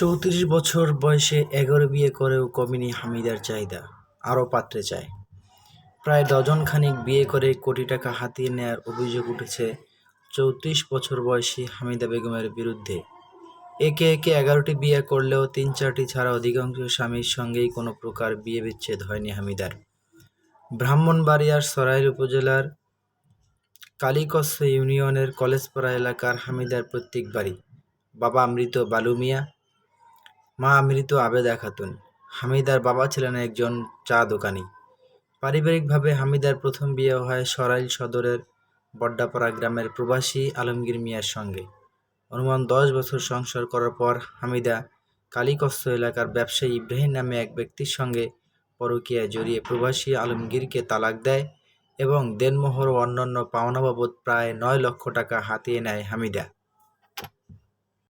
চৌত্রিশ বছর বয়সে এগারো বিয়ে করেও কমেনি হামিদার চাহিদা, আরও পাত্রে চায়। প্রায় ডজনখানিক বিয়ে করে কোটি টাকা হাতিয়ে নেয়ার অভিযোগ উঠেছে চৌত্রিশ বছর বয়সী হামিদা বেগমের বিরুদ্ধে। একে একে এগারোটি বিয়ে করলেও তিন চারটি ছাড়া অধিকাংশ স্বামীর সঙ্গেই কোনো প্রকার বিয়ে বিচ্ছেদ হয়নি হামিদার। ব্রাহ্মণবাড়িয়ার সরাইল উপজেলার কালীকচ্ছ ইউনিয়নের কলেজপাড়া এলাকার হামিদার প্রত্যেক বাড়ি, বাবা মৃত বালু মিয়া মা মৃত আবেদা খাতুন হামিদার বাবা ছিলেন একজন চা দোকানি। পারিবারিকভাবে হামিদার প্রথম বিয়ে হয় সরাইল সদরের বড্ডাপাড়া গ্রামের প্রবাসী আলমগীর মিয়ার সঙ্গে। অনুমান দশ বছর সংসার করার পর হামিদা কালীকস্ত এলাকার ব্যবসায়ী ইব্রাহিম নামে এক ব্যক্তির সঙ্গে পরকীয়ায় জড়িয়ে প্রবাসী আলমগীরকে তালাক দেয় এবং দেনমোহর ও অন্যান্য পাওনা বাবদ প্রায় নয় লক্ষ টাকা হাতিয়ে নেয় হামিদা।